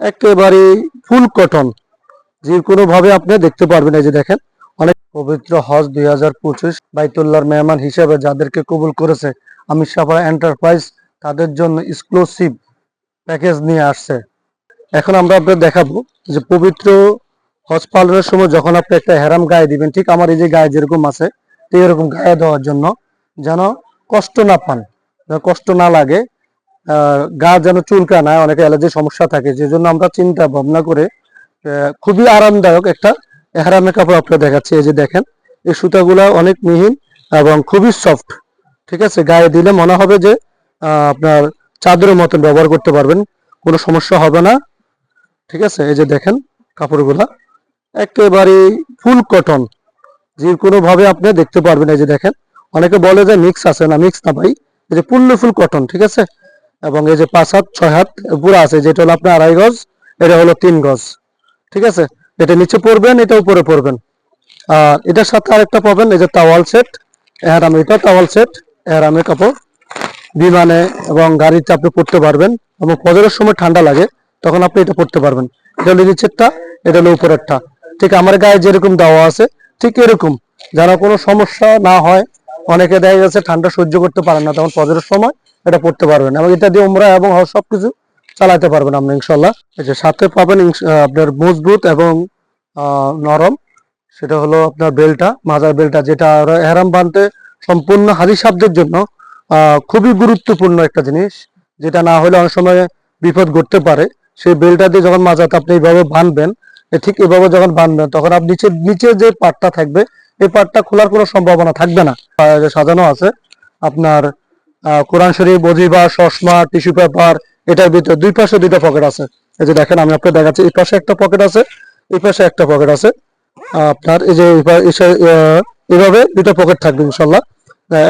একেবারে ফুল কটন যে কোনো ভাবে আপনি দেখতে পারবেন এই যে দেখেন, অনেক পবিত্র হজ দুই হাজার পঁচিশ বাইতুল্লাহর মেহমান হিসেবে যাদেরকে কবুল করেছে আমির সাফা এন্টারপ্রাইজ তাদের জন্য এক্সক্লুসিভ প্যাকেজ নিয়ে আসছে। এখন আমরা আপনাদের দেখাবো যে পবিত্র হজ পালনের সময় যখন আপনি একটা হেরাম গায়ে দিবেন, ঠিক আমার এই যে গায়ে যেরকম আছে তো এরকম গায়ে দেওয়ার জন্য যেন কষ্ট না পান কষ্ট না লাগে গা যেন চুলকা না, অনেকে অ্যালার্জির সমস্যা থাকে যে জন্য আমরা চিন্তা ভাবনা করে খুবই আরামদায়ক একটা এহরামের কাপড় আপনাকে দেখাচ্ছি। এই যে দেখেন, এই সুতাগুলা অনেক মিহিন এবং খুবই সফট ঠিক আছে? গায়ে দিলে মনে হবে যে আপনার চাদরের মতন ব্যবহার করতে পারবেন, কোনো সমস্যা হবে না, ঠিক আছে? এই যে দেখেন কাপড়গুলা, একেবারে ফুল কটন যে কোনো ভাবে আপনি দেখতে পারবেন। এই যে দেখেন, অনেকে বলে যে মিক্স আছে না মিক্স না ভাই, এই যে ফুল ফুল কটন ঠিক আছে? এবং এই যে পাঁচ হাত, ছয় হাত পুরো আছে, যেটা হলো আপনার আড়াই গজ, এটা হলো তিন গজ। ঠিক আছে? এটা নিচে পড়বেন, এটা উপরে পড়বেন। আর এটার সাথে আরেকটা পাবেন, এই যে তাওয়াল সেট এহারাম এটা তাওয়াল সেট এহারামের কাপড়। বিমানে এবং গাড়িতে আপনি পড়তে পারবেন এবং ফজরের সময় ঠান্ডা লাগে, তখন আপনি এটা পড়তে পারবেন। এটা হলো নিচেরটা, এটা হলো উপরেরটা। ঠিক আমার গায়ে যেরকম দেওয়া আছে, ঠিক এরকম। যেন কোনো সমস্যা না হয় অনেকে দেখা গেছে ঠান্ডা সহ্য করতে পারেন না, তখন ফজরের সময় এটা পড়তে পারবেন। এবং এটা দিয়ে উমরা এবং হজ সবকিছু চালাতে পারবেন আপনি ইনশাল্লাহ যে সাথে পাবেন আপনার মজবুত এবং নরম। সেটা হলো আপনার বেলটা, মাজার বেলটা, যেটা এহরাম বানতে সম্পূর্ণ হাজি সাবদের জন্য খুবই গুরুত্বপূর্ণ একটা জিনিস, যেটা না হলে অনেক সময় বিপদ ঘটতে পারে। সেই বেলটা দিয়ে যখন মাজাতে আপনি এইভাবে বানবেন ঠিক এভাবে যখন বানবেন, তখন আপনি নিচে নিচে যে পাটটা থাকবে এই পাটটা খোলার কোনো সম্ভাবনা থাকবে না। সাজানো আছে, আপনার কোরআন শরীফ বজিবা চশমা, টিস্যু পেপার, এটার ভিতরে দুই পাশে দুইটা পকেট আছে। এই যে দেখেন, আমি আপনাকে দেখাচ্ছি, এই পাশে একটা পকেট আছে, এই পাশে একটা পকেট আছে। আপনার এই যে এভাবে দুটো পকেট থাকবে ইনশাল্লাহ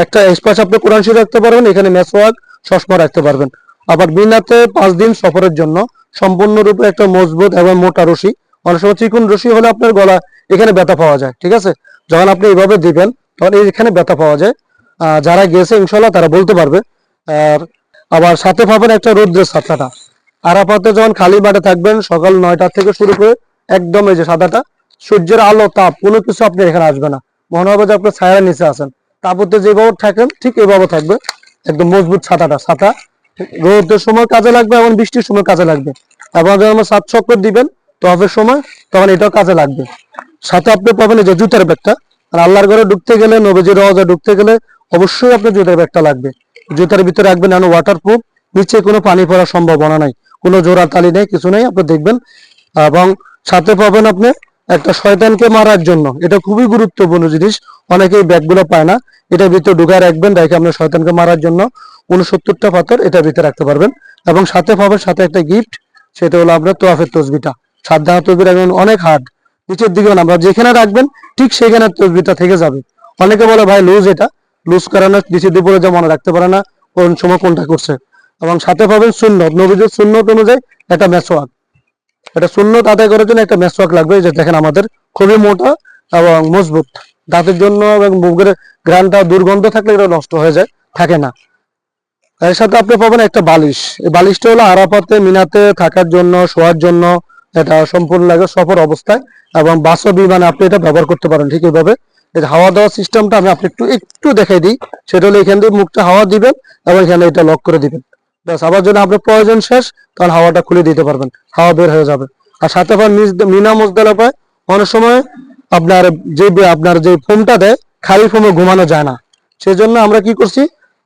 একটা এই পাশে আপনি কোরআন শরীফ রাখতে পারবেন, এখানে মেসওয়াক, চশমা রাখতে পারবেন। আবার বিনাতে পাঁচ দিন সফরের জন্য সম্পূর্ণরূপে একটা মজবুত এবং মোটা রশি। অনেক সময় চিকুন রশি হলে আপনার গলা এখানে ব্যথা পাওয়া যায়, ঠিক আছে? যখন আপনি এইভাবে দিবেন, তখন এখানে ব্যথা পাওয়া যায়। যারা গেছে ইনশাল্লাহ তারা বলতে পারবে। আর আবার সাথে পাবেন একটা রৌদ্রের ছাতাটা আরাফাতে যখন খালি মাঠে থাকবেন, সকাল নয়টা থেকে শুরু করে একদম এই যে সাদাটা, সূর্যের আলো, তাপ, কোনো কিছু আপনি এখানে আসবে না। মনে হবে যে আপনি ছায়ার নিচে আছেন। তাপতে যেভাবে থাকেন, ঠিক এইভাবে থাকবে। একদম মজবুত ছাতাটা ছাতা রোদের সময় কাজে লাগবে, এবং বৃষ্টির সময় কাজে লাগবে। এবং যখন সাত চক্কর দিবেন, তফের সময়, তখন এটাও কাজে লাগবে। সাথে আপনি পাবেন যে জুতার ব্যাগটা। আর আল্লাহর ঘরে ঢুকতে গেলে, নবীজির রওজা ঢুকতে গেলে অবশ্যই আপনার জুতার ব্যাগটা লাগবে। জুতার ভিতরে রাখবেন এমন ওয়াটারপ্রুফ নিচে কোনো পানি পড়ার সম্ভাবনা নাই। কোনো জোড়া তালি নেই, কিছু নেই, আপনি দেখবেন। এবং সাথে পাবেন আপনি একটা শয়তানকে মারার জন্য। এটা খুবই গুরুত্বপূর্ণ জিনিস, অনেকেই ব্যাগগুলো পায় না। এটার ভিতরে ঢুকায় রাখবেন, রেখে আপনি শয়তানকে মারার জন্য উনসত্তরটা পাথর এটার ভিতরে রাখতে পারবেন। এবং সাথে পাবেন সাথে একটা গিফট সেটা হলো আপনার তোয়াফের তসবিটা। সাত দানা তসবি রাখবেন, অনেক হার্ড নিচের দিকে না যেখানে রাখবেন, ঠিক সেখানে তসবিটা থেকে যাবে। অনেকে বলে, ভাই লুজ এটা। লুজ করানো নিচের দিকে যা মনে রাখতে পারে না, কোন সময় কোনটা করছে? এবং সাথে পাবেন সুন্নত। নবীদের সুন্নত অনুযায়ী একটা মেসোয়াক এটা সুন্নত আদায় করার জন্য একটা মেসওয়াক লাগবে যে দেখেন আমাদের। খুবই মোটা এবং মজবুত। দাঁতের জন্য এবং মুখের গ্রানটা দুর্গন্ধ থাকলে এটা নষ্ট হয়ে যায়, থাকে না। এর সাথে আপনি পাবেন একটা বালিশ। এই বালিশটা হলো আরাফাতে, মিনাতে থাকার জন্য, শোয়ার জন্য এটা সম্পূর্ণ লাগে সফর অবস্থায় এবং বাস ও বিমানে আপনি এটা ব্যবহার করতে পারেন ঠিক এইভাবে। হাওয়া দেওয়ার সিস্টেমটা আমি আপনি একটু একটু দেখাই দিই। সেটা হলো এখান দিয়ে মুখটা হাওয়া দিবেন এবং এখানে এটা লক করে দিবেন। ব্যাস, আবার যদি আপনার প্রয়োজন শেষ তখন হাওয়াটা খুলে দিতে পারবেন। হাওয়া বের হয়ে যাবে। আর সাথে আবার মিনা মুজদালাফায় অনেক সময় আপনার যে আপনার যে ফোমটা দেয়, খালি ফোমে ঘুমানো যায় না। সেই জন্য আমরা কি করছি,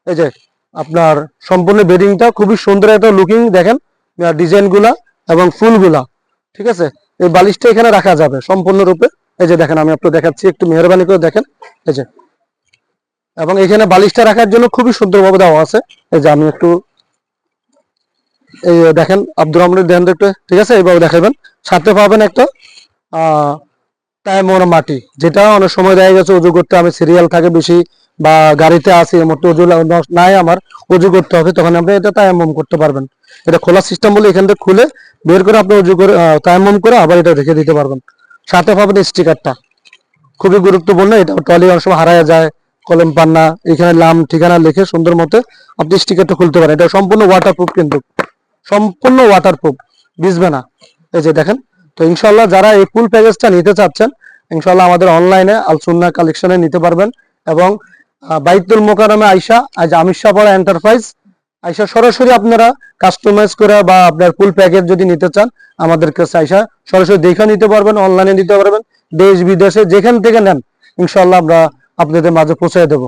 এই যে আপনার সম্পূর্ণ বেডিংটা খুবই সুন্দর একটা লুকিং দেখেন ডিজাইনগুলা এবং ফুলগুলা। ঠিক আছে? এই বালিশটা এখানে রাখা যাবে সম্পূর্ণরূপে। এই যে দেখেন, আমি একটু দেখাচ্ছি, একটু মেহরবানি করে দেখেন। এই যে। এবং এখানে বালিশটা রাখার জন্য খুবই সুন্দরভাবে দেওয়া আছে। এই যে আমি একটু এই দেখেন, আব্দুর রহমানের দেন একটু ঠিক আছে? এইভাবে দেখাবেন। সাথে পাবেন একটা টাইমোর মাটি, যেটা অনেক সময় দেখা গেছে উজু করতে আমি সিরিয়াল থাকে বেশি, বা গাড়িতে আসি এর মধ্যে উজু নাই আমার। উজু করতে হবে, তখন আপনি এটা তায়াম্মম করতে পারবেন। এটা খোলা সিস্টেম বলে এখান থেকে খুলে বের করে আপনি উজু করে তায়াম্মম করে আবার এটা রেখে দিতে পারবেন। সাথে পাবেন স্টিকারটা খুবই গুরুত্বপূর্ণ, এটা টলি অনেক সময় হারায় যায়, কলম পান্না এখানে নাম, ঠিকানা লিখে সুন্দর মতো আপনি স্টিকারটা খুলতে পারেন। এটা সম্পূর্ণ ওয়াটারপ্রুফ কিন্তু। সম্পূর্ণ ওয়াটারপ্রুফ ভিজবে না। এই যে দেখেন, তো ইনশাল্লাহ যারা এই ফুল প্যাকেজটা নিতে চাচ্ছেন ইনশাল্লাহ আমাদের অনলাইনে আলসুন্না কালেকশনে নিতে পারবেন এবং বাইতুল মোকারমে আইসা, আজ আমির শাহপাড়া এন্টারপ্রাইজ আইসা সরাসরি আপনারা কাস্টমাইজ করে বা আপনার ফুল প্যাকেজ যদি নিতে চান, আমাদের কাছে আইসা সরাসরি দেখে নিতে পারবেন অনলাইনে নিতে পারবেন, দেশ বিদেশে যেখান থেকে নেন ইনশাল্লাহ আমরা আপনাদের মাঝে পৌঁছে দেবো।